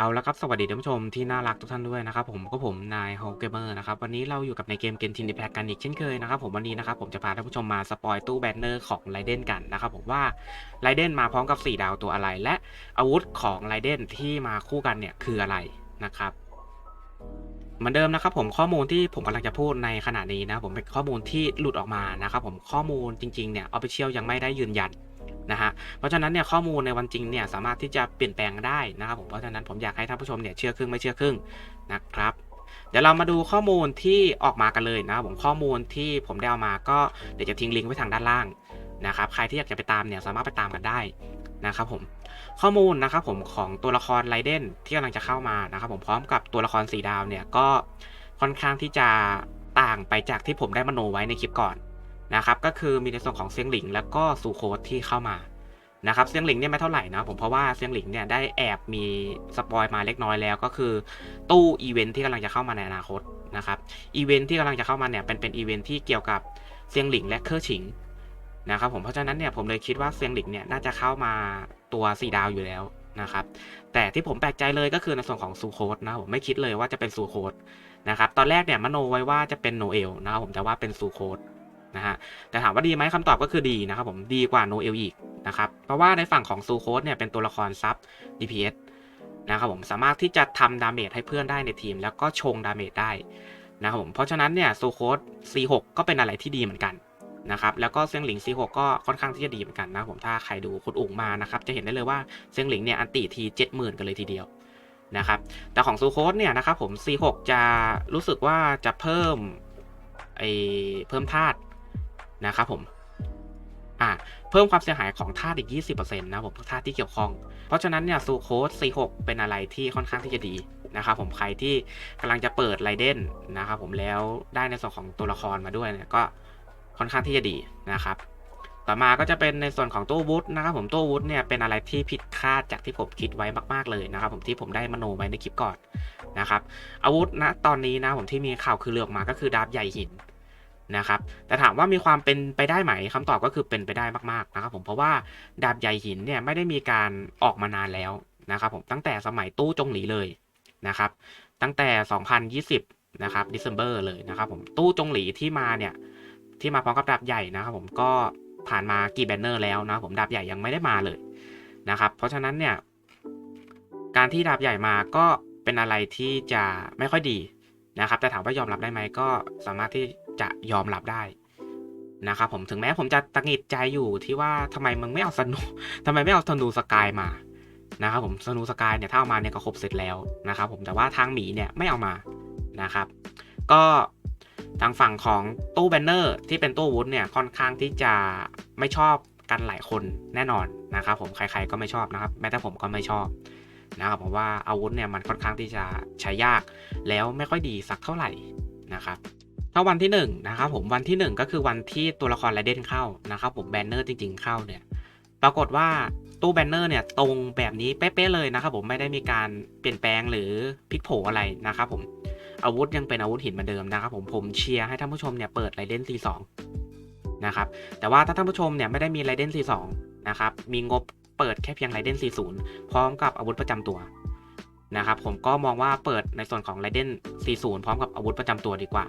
เอาละครับ สวัสดีท่านผู้ชมที่น่ารักทุกท่านด้วยนะครับผมก็ผมนายโฮเกเมอร์นะครับวันนี้เราอยู่กับในเกมเกนทินดิแพกกันอีกเช่นเคยนะครับผมวันนี้นะครับผมจะพาท่านผู้ชมมาสปอยตู้แบนเนอร์ของไรเดนกันนะครับผมว่าไรเดนมาพร้อมกับ 4 ดาวตัวอะไร และอาวุธของไรเดนที่มาคู่กันเนี่ยคืออะไรนะครับเหมือนเดิมนะครับผมข้อมูลที่ผมกำลังจะพูดในขณะนี้นะผมเป็นข้อมูลที่หลุดออกมานะครับผมข้อมูลจริงๆเนี่ยออฟฟิเชียลยังไม่ได้ยืนยัน นะฮะเพราะฉะนั้นเนี่ยข้อมูลในวันจริงเนี่ยสามารถที่จะเปลี่ยนแปลงได้นะครับผมเพราะฉะนั้นผมอยากให้ท่านผู้ชมเนี่ยเชื่อครึ่งไม่เชื่อครึ่งนะครับเดี๋ยวเรามาดูข้อมูลที่ออกมากันเลยนะครับผมข้อมูลที่ผมได้เอามาก็เดี๋ยวจะทิ้งลิงก์ไว้ทางด้านล่างนะครับใครที่อยากจะไปตามเนี่ยสามารถไปตามกันได้นะครับผมข้อมูลนะครับผมของตัวละครไรเดนที่กำลังจะเข้ามานะครับผมพร้อมกับตัวละครสีดาวเนี่ยก็ค่อนข้างที่จะต่างไปจากที่ผมได้มโนไว้ในคลิปก่อน นะครับก็คือมีในส่วนของเซียงหลิง แล้วก็ซูโคดที่เข้ามานะครับเซียงหลิงเนี่ยไม่เท่าไหร่นะผมเพราะว่าเซียงหลิงเนี่ยได้แอบมีสปอยมาเล็กน้อยแล้วก็คือตู้อีเวนท์ที่กำลังจะเข้ามาในอนาคตนะครับอีเวนท์ที่กำลังจะเข้ามาเนี่ยเป็นเป็นอีเวนท์ที่เกี่ยวกับเซียงหลิงและเคอร์ฉิงนะครับผมเพราะฉะนั้นเนี่ยผมเลยคิดว่าเซียงหลิงเนี่ยน่าจะเข้ามาตัว4ดาวอยู่แล้วนะครับแต่ที่ผมแปลกใจเลยก็คือในส่วนของซูโคดนะผมไม่คิดเลยว่าจะเป็นซูโคดนะครับตอนแรกเนี่ยมโนไว้ว่าจะเป็นโนเอลนะครับผมแต่ว่าเป็นซูโคด นะฮะแต่ถามว่าดีไหมคำตอบก็คือดีนะครับผมดีกว่าโนเอลอีกนะครับเพราะว่าในฝั่งของซูโคสเนี่ยเป็นตัวละครซับ DPS นะครับผมสามารถที่จะทำดาเมจให้เพื่อนได้ในทีม แล้วก็ชงดาเมจได้นะครับผมเพราะฉะนั้นเนี่ยซูโคส C6 ก็เป็นอะไรที่ดีเหมือนกันนะครับแล้วก็เซียงหลิง C6 ก็ค่อนข้างที่จะดีเหมือนกันนะผมถ้าใครดูคุณอุ๋งมานะครับจะเห็นได้เลยว่าเซียงหลิงเนี่ยอันติที70,000กันเลยทีเดียวนะครับแต่ของซูโคสเนี่ยนะครับผม C6 จะรู้สึกว่าจะเพิ่มไอเพิ่มธาตุ นะครับผมอ่าเพิ่มความเสียหายของธาตุอีก 20%นะผมธาตุที่เกี่ยวข้อง เพราะฉะนั้นเนี่ยซูโคส C6 เป็นอะไรที่ค่อนข้างที่จะดีนะครับผมใครที่กำลังจะเปิดไรเดนนะครับผมแล้วได้ในส่วนของตัวละครมาด้วยเนี่ยก็ค่อนข้างที่จะดีนะครับ ต่อมาก็จะเป็นในส่วนของตู้วุฒนะครับผมตู้วุฒเนี่ยเป็นอะไรที่ผิดคาดจากที่ผมคิดไว้มาก ๆเลยนะครับผมที่ผมได้มโนไว้ในคลิปก่อนนะครับอาวุธนะตอนนี้นะผมที่มีข่าวคือเลือกมาก็คือดาบใหญ่หิน นะครับแต่ถามว่ามีความเป็นไปได้ไหมคำตอบก็คือเป็นไปได้มากๆนะครับผมเพราะว่าดาบใหญ่หินเนี่ยไม่ได้มีการออกมานานแล้วนะครับผมตั้งแต่สมัยตู้จงหลีเลยนะครับตั้งแต่ 2020นะครับ December เลยนะครับผมตู้จงหลีที่มาเนี่ยที่มาพร้อมกับดาบใหญ่นะครับผมก็ผ่านมากี่แบนเนอร์แล้วนะผมดาบใหญ่ยังไม่ได้มาเลยนะครับเพราะฉะนั้นเนี่ยการที่ดาบใหญ่มาก็เป็นอะไรที่จะไม่ค่อยดีนะครับแต่ถามว่ายอมรับได้ไหมก็สามารถที่ จะยอมรับได้นะครับผมถึงแม้ผมจะตังหิดใจอยู่ที่ว่าทำไมมึงไม่เอาสนุทำไมไม่เอาธนูสกายมานะครับผมสนูสกายเนี่ยถ้าเอามาเนี่ยก็ครบเสร็จแล้วนะครับผมแต่ว่าทางหมีเนี่ยไม่เอามานะครับ ก็ทางฝั่งของตู้แบนเนอร์ที่เป็นตู้วุ้นเนี่ยค่อนข้างที่จะไม่ชอบกันหลายคนแน่นอนนะครับผมใครๆก็ไม่ชอบนะครับ แม้แต่ผมก็ไม่ชอบนะครับเพราะว่าอาวุธเนี่ยมันค่อนข้างที่จะใช้ยาก แล้วไม่ค่อยดีสักเท่าไหร่นะครับ ถ้าวันที่1นนะครับผมวันที่ 1 ก็คือวันที่ตัวละครไรเดนเข้านะครับผมแบนเนอร์จริง ๆเข้าเนี่ยปรากฏว่าตู้แบนเนอร์เนี่ยตรงแบบนี้เป๊ะๆเลยนะครับผมไม่ได้มีการเปลี่ยนแปลงหรือพลิกโผอะไรนะครับผมอาวุธยังเป็นอาวุธหินเหมือนเดิมนะครับผมผมเชียร์ให้ท่านผู้ชมเนี่ยเปิดไรเดน C2 นะครับแต่ว่าถ้าท่านผู้ชมเนี่ยไม่ได้มีไรเดน C2 นะครับมีงบเปิดแค่เพียงไรเดน C0 พร้อมกับอาวุธประจำตัวนะครับผมก็มองว่าเปิดในส่วนของไรเดน C0 พร้อมกับอาวุธประจำตัวดีกว่า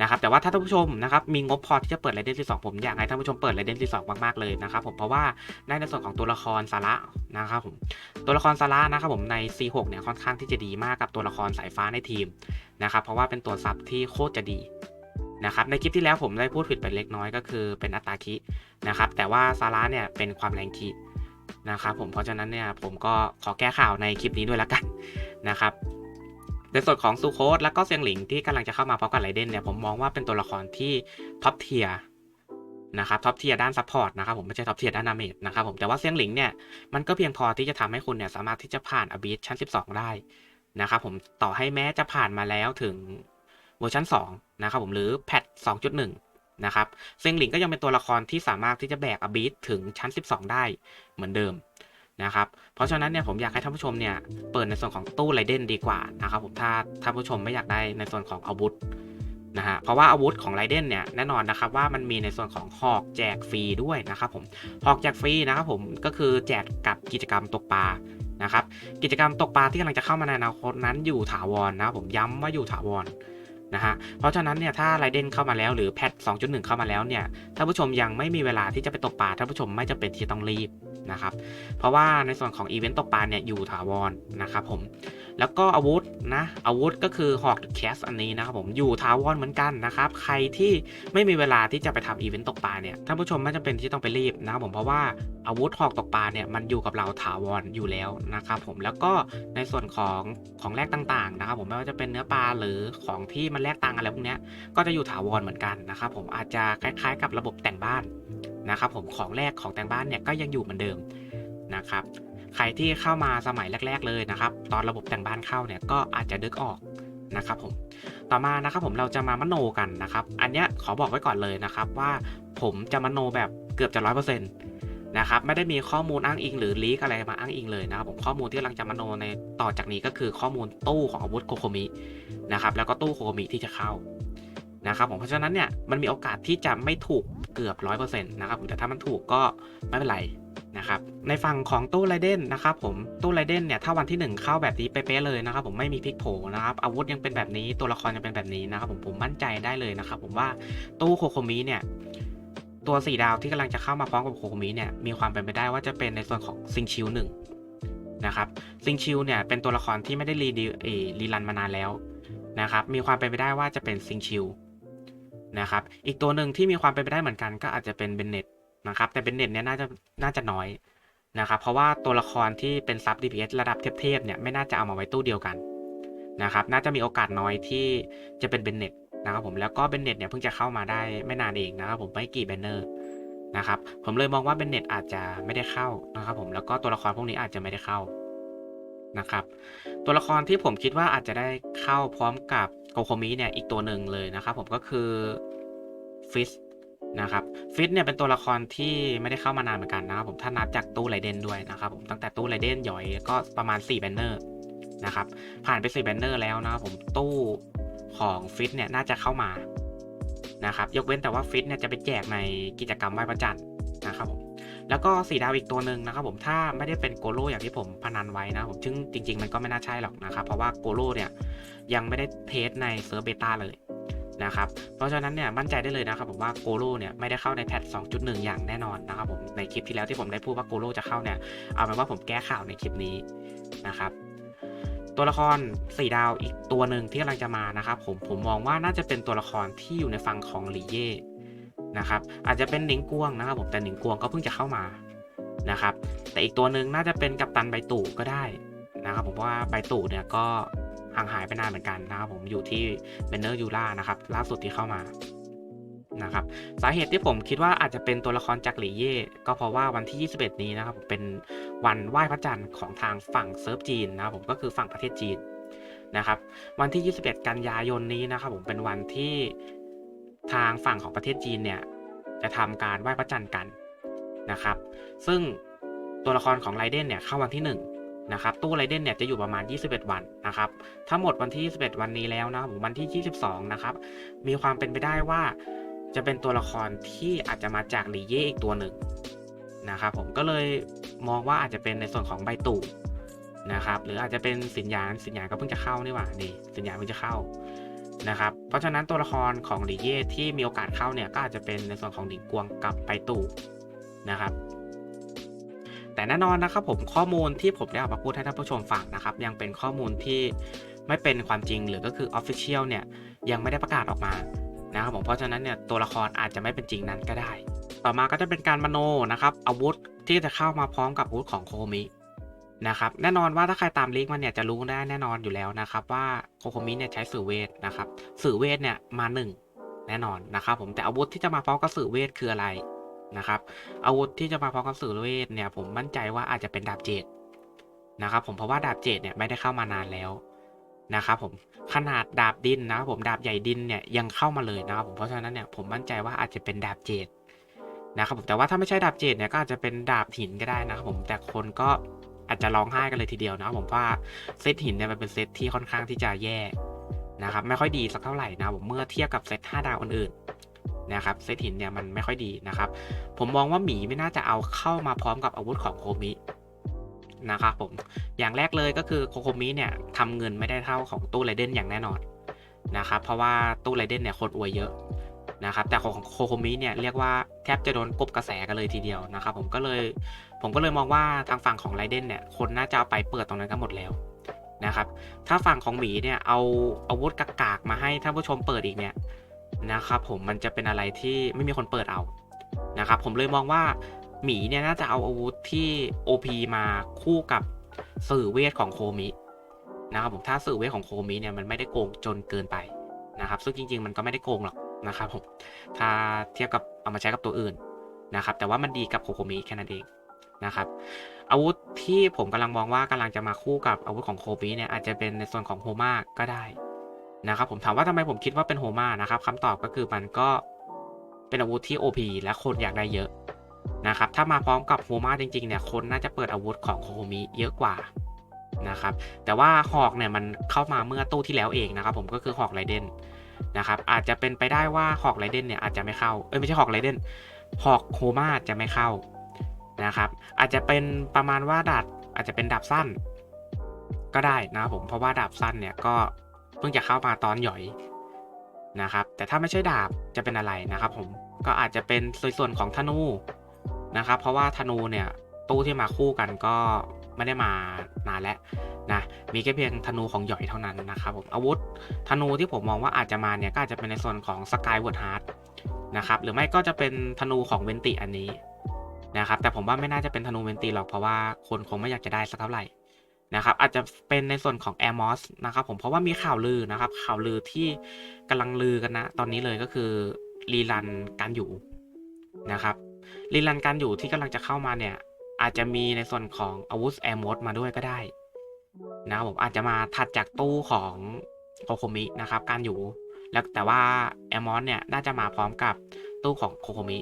นะครับแต่ว่าถ้าท่านผู้ชมนะครับมีงบพอที่จะเปิดไรเดน C2 ผมอยากให้ท่านผู้ชมเปิดไรเดน C2 มากๆเลยนะครับผมเพราะว่าได้ในส่วนของตัวละครสาระนะครับผมตัวละครสาระนะครับผมใน C6 เนี่ยค่อนข้างที่จะดีมากกับตัวละครสายฟ้าในทีมนะครับเพราะว่าเป็นตัวซับที่โคตรจะดีนะครับในคลิปที่แล้วผมได้พูดผิดไปเล็กน้อยก็คือเป็นอัตราคินะครับแต่ว่าซาร่าเนี่ยเป็นความแรงคินะครับผมเพราะฉะนั้นเนี่ยผมก็ขอแก้ข่าวในคลิปนี้ด้วยละกันนะครับ ในส่วนของซูโคสแล้วก็เซียงหลิงที่กำลังจะเข้ามาพร้อมกับไรเดนเนี่ยผมมองว่าเป็นตัวละครที่ท็อปเทียร์นะครับท็อปเทียร์ด้านซัพพอร์ตนะครับผมไม่ใช่ท็อปเทียร์ด้านนาเมจนะครับผมแต่ว่าเซียงหลิงเนี่ยมันก็เพียงพอที่จะทำให้คุณเนี่ยสามารถที่จะผ่านอบีทชั้น 12 ได้นะครับผมต่อให้แม้จะผ่านมาแล้วถึงเวอร์ชัน2นะครับผมหรือแพท2.1 นะครับเซียงหลิงก็ยังเป็นตัวละครที่สามารถที่จะแบกอบีทถึงชั้น 12 ได้เหมือนเดิม นะครับ เพราะฉะนั้นเนี่ยผมอยากให้ท่านผู้ชมเนี่ยเปิดในส่วนของตู้ไรเดนดีกว่านะครับผมถ้าท่านผู้ชมไม่อยากได้ในส่วนของอาวุธนะฮะเพราะว่าอาวุธของไรเดนเนี่ยแน่นอนนะครับว่ามันมีในส่วนของหอกแจกฟรีด้วยนะครับผมหอกแจกฟรีนะครับผมก็คือแจกกับกิจกรรมตกปลานะครับกิจกรรมตกปลาที่กำลังจะเข้ามาในอนาคตนั้นอยู่ถาวรนะผมย้ำว่าอยู่ถาวรนะฮะเพราะฉะนั้นเนี่ยถ้าไรเดนเข้ามาแล้วหรือแพท 2.1 เข้ามาแล้วเนี่ยท่านผู้ชมยังไม่มีเวลาที่จะไปตกปลาท่านผู้ชมไม่จำเป็นที่จะต้องรีบ นะครับ เพราะว่าในส่วนของอีเวนต์ตกปลาเนี่ยอยู่ถาวรนะครับผม แล้วก็อาวุธนะอาวุธก็คือหอกแคสอันนี้นะครับผมอยู่ถาวรเหมือนกันนะครับ ใครที่ไม่มีเวลาที่จะไปทำอีเวนต์ตกปลาเนี่ยท่านผู้ชมไม่จำเป็นที่ต้องไปรีบนะครับผมเพราะว่าอาวุธหอกตกปลาเนี่ยมันอยู่กับเราถาวรอยู่แล้วนะครับผมแล้วก็ในส่วนของของแลกต่างๆนะครับผมไม่ว่าจะเป็นเนื้อปลาหรือของที่มันแลกตังอะไรพวกเนี้ยก็จะอยู่ถาวรเหมือนกันนะครับผมอาจจะคล้ายๆ กับระบบแต่งบ้าน นะครับผมของแรกของแต่งบ้านเนี่ยก็ยังอยู่เหมือนเดิมนะครับใครที่เข้ามาสมัยแรก ๆ เลยนะครับ ตอนระบบแต่งบ้านเข้าเนี่ยก็อาจจะดึกออกนะครับผมต่อมานะครับผมเราจะมามโนกันนะครับ อันเนี้ยขอบอกไว้ก่อนเลยนะครับว่าผมจะมโนแบบเกือบจะร้อยเปอร์เซ็นต์นะครับไม่ได้มีข้อมูลอ้างอิง หรือลีกอะไรมาอ้างอิงเลยนะครับผมข้อมูลที่กำลังจะมโนในต่อจากนี้ก็คือข้อมูลตู้ของอาวุธโคโคมินะครับแล้วก็ตู้โคโคมิที่จะเข้านะครับผมเพราะฉะนั้นเนี่ยมันมีโอกาสที่จะไม่ถูก เกือบร้อยเปอร์เซ็นต์นะครับแต่ถ้ามันถูกก็ไม่เป็นไรนะครับในฝั่งของตู้ไรเดนนะครับผมตู้ไรเดนเนี่ยถ้าวันที่ 1 เข้าแบบนี้เป๊ะๆเลยนะครับผมไม่มีพลิกโผนะครับอาวุธยังเป็นแบบนี้ตัวละครยังเป็นแบบนี้นะครับผมผมมั่นใจได้เลยนะครับผมว่าตู้โคโคมิเนี่ยตัวสี่ดาวที่กำลังจะเข้ามาพร้อมกับโคโคมิเนี่ยมีความเป็นไปได้ว่าจะเป็นในส่วนของซิงชิวหนึ่งนะครับซิงชิวเนี่ยเป็นตัวละครที่ไม่ได้รีดีเอรีรันมานานแล้วนะครับมีความเป็นไปได้ว่าจะเป็นซิงชิว นะครับ อีกตัวหนึ่งที่มีความเป็นไปได้เหมือนกันก็อาจจะเป็นเบนเน็ตนะครับ แต่เป็นเน็ตเนี่ยน่าจะน่าจะน้อยนะครับ เพราะว่าตัวละครที่เป็นซับ DPS ระดับเทพๆเนี่ยไม่น่าจะเอามาไว้ตู้เดียวกันนะครับ น่าจะมีโอกาสน้อยที่จะเป็นเบนเน็ตนะครับผม แล้วก็เบนเน็ตเนี่ยเพิ่งจะเข้ามาได้ไม่นานเองนะครับผมไม่กี่แบนเนอร์นะครับ ผมเลยมองว่าเบนเน็ตอาจจะไม่ได้เข้านะครับผม แล้วก็ตัวละครพวกนี้อาจจะไม่ได้เข้า นะครับ ตัวละครที่ผมคิดว่าอาจจะได้เข้าพร้อมกับโกโคมิเนี่ยอีกตัวหนึ่งเลยนะครับผมก็คือฟิสนะครับฟิตเนี่ยเป็นตัวละครที่ไม่ได้เข้ามานานเหมือนกันนะครับผมถ้านับจากตู้ไรเดนด้วยนะครับผมตั้งแต่ตู้ไรเดนหย่อยก็ประมาณ 4 แบนเนอร์นะครับผ่านไป4แบนเนอร์แล้วนะครับผมตู้ของฟิตเนี่ยน่าจะเข้ามานะครับยกเว้นแต่ว่าฟิตเนี่ยจะไปแจกในกิจกรรมไหว้พระจันทร์ แล้วก็สีดาวอีกตัวหนึ่งนะครับผมถ้าไม่ได้เป็นโกโลอย่างที่ผมพนันไว้นะผมซึ่งจริง ๆ มันก็ไม่น่าใช่หรอกนะครับเพราะว่าโกโลเนี่ยยังไม่ได้เทสในเซิร์ฟเบต้าเลยนะครับเพราะฉะนั้นเนี่ยมั่นใจได้เลยนะครับผมว่าโกโลเนี่ยไม่ได้เข้าในแพท 2.1 อย่างแน่นอนนะครับผมในคลิปที่แล้วที่ผมได้พูดว่าโกโลจะเข้าเนี่ยเอาเป็นว่าผมแก้ข่าวในคลิปนี้นะครับตัวละคร4ดาวอีกตัวหนึ่งที่กำลังจะมานะครับผมผมมองว่าน่าจะเป็นตัวละครที่อยู่ในฝั่งของหลีเย่ นะครับ อาจจะเป็นหนิงกวงนะครับผมแต่หนิงกวงก็เพิ่งจะเข้ามานะครับ แต่อีกตัวหนึ่งน่าจะเป็นกัปตันใบตู่ก็ได้นะครับผมว่าใบตู่เนี่ยก็ห่างหายไปนานเหมือนกันนะครับผมอยู่ที่เบนเนอร์ยูล่านะครับล่าสุดที่เข้ามานะครับสาเหตุที่ผมคิดว่าอาจจะเป็นตัวละครจากหลีเย่ก็เพราะว่าวันที่ 21 นี้นะครับผมเป็นวันไหว้พระจันทร์ของทางฝั่งเซิร์ฟจีนนะครับผมก็คือฝั่งประเทศจีนนะครับวันที่ 21 กันยายนนี้นะครับผมเป็นวันที่ ทางฝั่งของประเทศจีนเนี่ยจะทำการไหว้พระจันทร์กันนะครับ ซึ่งตัวละครของไรเดนเนี่ยเข้าวันที่1นะครับตู้ไรเดนเนี่ยจะอยู่ประมาณ 21 วันนะครับถ้าหมดวันที่ 21 วันนี้แล้วนะครับวันที่ 22 นะครับ มีความเป็นไปได้ว่าจะเป็นตัวละครที่อาจจะมาจากหลีเย่อีกตัวหนึ่งนะครับผมก็เลยมองว่าอาจจะเป็นในส่วนของใบตู่นะครับหรืออาจจะเป็นสินญาณสินญาณก็เพิ่งจะเข้านี่หว่านี่สินญาณเพิ่งจะเข้า นะครับ เพราะฉะนั้นตัวละครของหลีเย่ที่มีโอกาสเข้าเนี่ยก็อาจจะเป็นในส่วนของหลิงกวงกับใบตู่นะครับ แต่แน่นอนนะครับผมข้อมูลที่ผมได้เอามาพูดให้ท่านผู้ชมฟังนะครับ ยังเป็นข้อมูลที่ไม่เป็นความจริงหรือก็คือ Official เนี่ยยังไม่ได้ประกาศออกมานะครับผมเพราะฉะนั้นเนี่ยตัวละครอาจจะไม่เป็นจริงนั้นก็ได้ ต่อมาก็จะเป็นการมโนนะครับอาวุธที่จะเข้ามาพร้อมกับอาวุธของโคมิ นะครับแน่นอนว่าถ้าใครตามลิงก์มันเนี่ยจะรู้ได้แน่นอนอยู่แล้วนะครับว่าโคโคมิเนี่ยใช้สื่อเวทนะครับสื่อเวทเนี่ยมาหนึ่งแน่นอนนะครับผมแต่อาวุธที่จะมาพร้อมกับสื่อเวทคืออะไรนะครับอาวุธที่จะมาพร้อมกับสื่อเวทเนี่ยผมมั่นใจว่าอาจจะเป็นดาบเจดนะครับผมเพราะว่าดาบเจดเนี่ยไม่ได้เข้ามานานแล้วนะครับผมขนาดดาบดินนะครับผมดาบใหญ่ดินเนี่ยยังเข้ามาเลยนะครับผมเพราะฉะนั้นเนี่ยผมมั่นใจว่าอาจจะเป็นดาบเจดนะครับผมแต่ว่าถ้าไม่ใช่ดาบเจดเนี่ยก็อาจจะเป็นดาบหินก็ได้นะครับผมแต่คนก็ อาจจะร้องไห้กันเลยทีเดียวนะผมว่าเซตหินเนี่ยมันเป็นเซตที่ค่อนข้างที่จะแย่นะครับไม่ค่อยดีสักเท่าไหร่นะผมเมื่อเทียบกับเซต5ดาวอื่นนะครับเซตหินเนี่ยมันไม่ค่อยดีนะครับ ผมมองว่าหมีไม่น่าจะเอาเข้ามาพร้อมกับอาวุธของโคมินะครับผมอย่างแรกเลยก็คือโคโคมิเนี่ยทำเงินไม่ได้เท่าของตู้ไรเดนอย่างแน่นอนนะครับเพราะว่าตู้ไรเดนเนี่ยคนอวยเยอะนะครับแต่ของโคโคมิเนี่ยเรียกว่าแทบจะโดนกบกระแสกันเลยทีเดียวนะครับผมก็เลย ผมก็เลยมองว่าทางฝั่งของไรเดนเนี่ยคนน่าจะเอาไปเปิดตรงนั้นกันหมดแล้วนะครับ ถ้าฝั่งของหมีเนี่ยเอาอาวุธกากๆมาให้ท่านผู้ชมเปิดอีกเนี่ยนะครับผมมันจะเป็นอะไรที่ไม่มีคนเปิดเอานะครับผมเลยมองว่าหมีเนี่ยน่าจะเอาอาวุธที่ OP มาคู่กับสื่อเวทของโคมินะครับผมถ้าสื่อเวทของโคมิเนี่ยมันไม่ได้โกงจนเกินไปนะครับ ซึ่งจริง ๆ มันก็ไม่ได้โกงหรอกนะครับผมถ้าเทียบกับเอามาใช้กับตัวอื่นนะครับแต่ว่ามันดีกับโคโคมิแค่นั้นเอง นะครับอาวุธที่ผมกำลังมองว่ากำลังจะมาคู่กับอาวุธของโคมิเนี่ยอาจจะเป็นในส่วนของโฮมาก็ได้นะครับผมถามว่าทำไมผมคิดว่าเป็นโฮมานะครับคำตอบก็คือมันก็เป็นอาวุธที่ OP และคนอยากได้เยอะนะครับถ้ามาพร้อมกับโฮมาจริงๆเนี่ยคนน่าจะเปิดอาวุธของโคโฮมิเยอะกว่านะครับแต่ว่าหอกเนี่ยมันเข้ามาเมื่อตู้ที่แล้วเองนะครับผมก็คือหอกไรเดนนะครับอาจจะเป็นไปได้ว่าหอกไรเดนเนี่ยอาจจะไม่เข้าเอ้ยไม่ใช่หอกไรเดนหอกโฮมาจะไม่เข้า นะครับ อาจจะเป็นประมาณว่าดาบอาจจะเป็นดาบสั้น ก็ได้นะครับผมเพราะว่าดาบสั้นเนี่ยก็เพิ่งจะเข้ามาตอนหย่อยนะครับแต่ถ้าไม่ใช่ดาบจะเป็นอะไรนะครับผมก็อาจจะเป็นส่วนของธนูนะครับ เพราะว่าธนูเนี่ยตู้ที่มาคู่กันก็ไม่ได้มานานแล้วนะมีแค่เพียงธนูของหย่อยเท่านั้นนะครับผมอาวุธธนูที่ผมมองว่าอาจจะมาเนี่ยก็อาจจะเป็นในส่วนของสกายวิร์ดฮาร์ดนะครับหรือไม่ก็จะเป็นธนูของเวนติอันนี้ นะครับแต่ผมว่าไม่น่าจะเป็นธนูเวนติหรอกเพราะว่าคนคงไม่อยากจะได้สักเท่าไหร่นะครับอาจจะเป็นในส่วนของแอร์มอสนะครับผมเพราะว่ามีข่าวลือนะครับข่าวลือที่กำลังลือกันนะ ตอนนี้เลยก็คือรีรันการอยู่นะครับรีรันการอยู่ที่กำลังจะเข้ามาเนี่ยอาจจะมีในส่วนของอาวุธแอร์มอสมาด้วยก็ได้นะครับผมอาจจะมาถัดจากตู้ของโคโคมินะครับการอยู่แล้วแต่ว่าแอร์มอสเนี่ยน่าจะมาพร้อมกับตู้ของโคโคมิ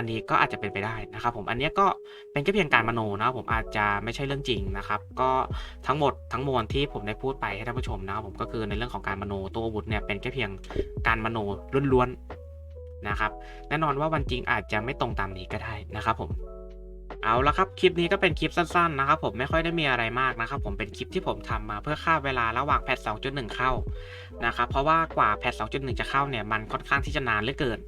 อันนี้ก็อาจจะเป็นไปได้นะครับผมอันนี้ก็เป็นแค่เพียงการมโนนะครับผมอาจจะไม่ใช่เรื่องจริงนะครับก็ทั้งหมดทั้งมวลที่ผมได้พูดไปให้ท่านผู้ชมนะครับผมก็คือในเรื่องของการมโนตัวอาวุธเนี่ยเป็นแค่เพียงการมโนล้วนๆนะครับแน่นอนว่าวันจริงอาจจะไม่ตรงตามนี้ก็ได้นะครับผมเอาละครับ คลิปนี้ก็เป็นคลิปสั้นๆนะครับผมไม่ค่อยได้มีอะไรมากนะครับผมเป็นคลิปที่ผมทำมาเพื่อฆ่าเวลาระหว่างแพท 2.1 เข้านะครับเพราะว่ากว่าแพท 2.1 จะเข้าเนี่ยมันค่อนข้างที่จะนานเหลือเกิน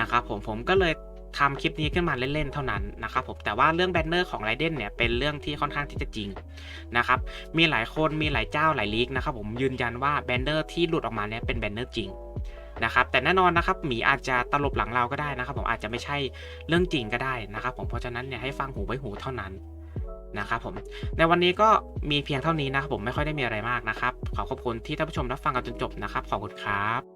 นะครับผมผมก็เลย ทำคลิปนี้ขึ้นมาเล่นๆเท่านั้นนะครับผมแต่ว่าเรื่องแบนเนอร์ของไรเดนเนี่ยเป็นเรื่องที่ค่อนข้างที่จะจริงนะครับมีหลายคนมีหลายเจ้าหลายลีกนะครับผมยืนยันว่าแบนเนอร์ที่หลุดออกมาเนี่ยเป็นแบนเนอร์จริงนะครับแต่แน่นอนนะครับหมีอาจจะตลบหลังเราก็ได้นะครับผมอาจจะไม่ใช่เรื่องจริงก็ได้นะครับผมเพราะฉะนั้นเนี่ยให้ฟังหูไว้หูเท่านั้นนะครับผมในวันนี้ก็มีเพียงเท่านี้นะครับผมไม่ค่อยได้มีอะไรมากนะครับ ขอขอบคุณที่ท่านผู้ชมรับฟังกันจนจบนะครับ ขอบคุณครับ